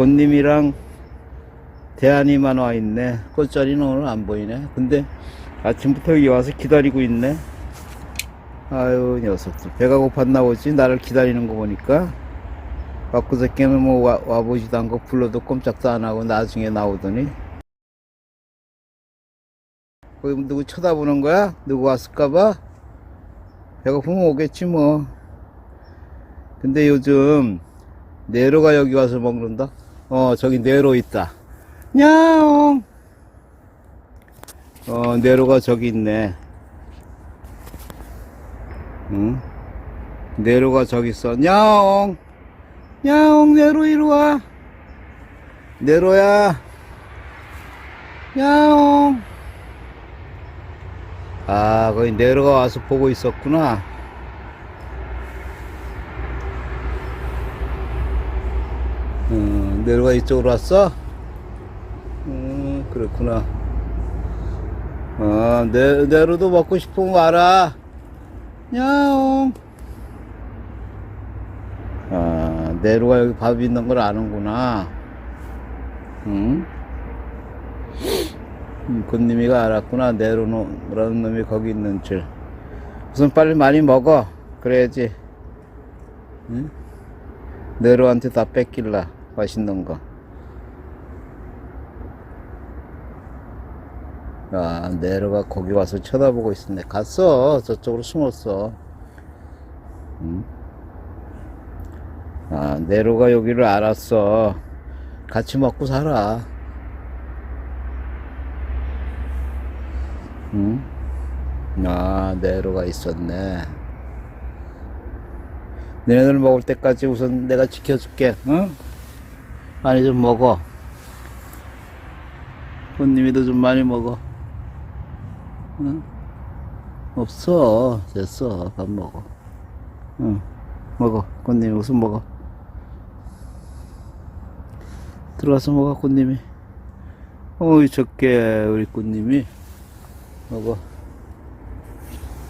곤님이랑 대안이만 와 있네. 꽃자리는 오늘 안 보이네. 근데 아침부터 여기 와서 기다리고 있네. 아유, 녀석들. 배가 고팠나 보지? 나를 기다리는 거 보니까. 바꾸새끼는 뭐 와, 와보지도 않고 불러도 꼼짝도 안 하고 나중에 나오더니. 거기 누구 쳐다보는 거야? 누구 왔을까봐? 배고프면 오겠지 뭐. 근데 요즘 네로가 여기 와서 먹는다? 어, 저기 네로 있다. 야옹! 어, 네로가 저기 있네. 응? 네로가 저기 있어. 야옹! 야옹, 네로 이리 와. 네로야. 야옹! 아, 거기 네로가 와서 보고 있었구나. 음, 내려가 이쪽으로 왔어? 음, 그렇구나. 아, 내, 내로도 먹고 싶은 거 알아? 야옹. 아, 내로가 여기 밥 있는 걸 아는구나. 응? 음, 굿님이가 알았구나. 내로라는 놈이 거기 있는 줄. 우선 빨리 많이 먹어. 그래야지. 응? 네로한테 다 뺏길라 맛있는 거. 아, 네로가 거기 와서 쳐다보고 있었네. 갔어. 저쪽으로 숨었어. 응? 아, 네로가 여기를 알았어. 같이 먹고 살아. 응? 아, 네로가 있었네. 너네들 먹을 때까지 우선 내가 지켜줄게, 응? 많이 좀 먹어. 손님이도 좀 많이 먹어. 응? 없어. 됐어. 밥 먹어. 응. 먹어. 꽃님이 우선 먹어. 들어와서 먹어, 꽃님이. 어이, 적게, 우리 꽃님이. 먹어.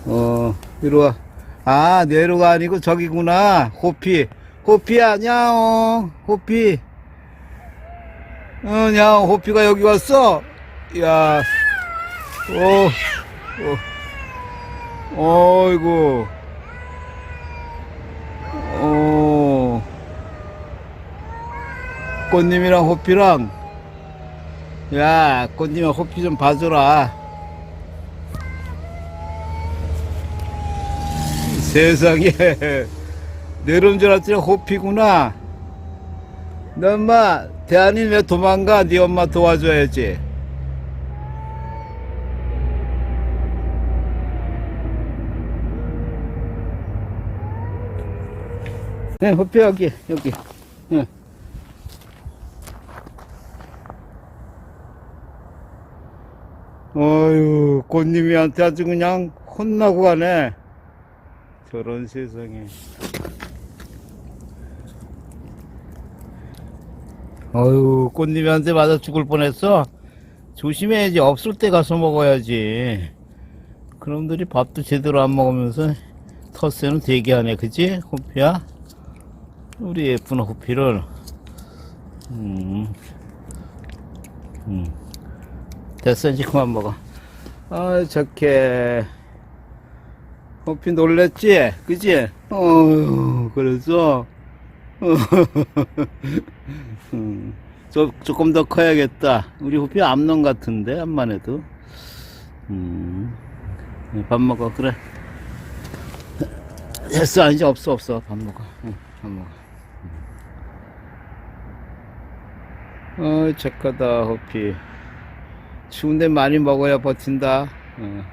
어, 이리 와. 아, 내로가 아니고 저기구나. 호피. 호피야, 냐옹. 호피. 어, 냐옹. 호피가 여기 왔어. 야. 오. 오. 어이구. 어. 꽃님이랑 호피랑. 야, 꽃님이랑 호피 좀 봐줘라. 세상에 내려온 줄 알았더니 호피구나 너 엄마 대안이 왜 도망가 네 엄마 도와줘야지 네 호피 여기 여기 네. 어휴 꽃님이한테 아주 그냥 혼나고 가네 저런 세상에. 어휴, 꽃님한테 맞아 죽을 뻔했어? 조심해야지. 없을 때 가서 먹어야지. 그놈들이 밥도 제대로 안 먹으면서 텃세는 되게 하네. 그치? 호피야? 우리 예쁜 호피를. 음. 음. 됐어. 이제 그만 먹어. 아, 저게. 호피 놀랬지? 그지? 어휴, 그래서, 음, 조, 조금 더 커야겠다. 우리 호피 암놈 같은데, 암만 해도. 음, 밥 먹어, 그래. 됐어, 이제 없어, 없어. 밥 먹어. 응, 밥 먹어. 어, 착하다, 호피. 추운데 많이 먹어야 버틴다. 어.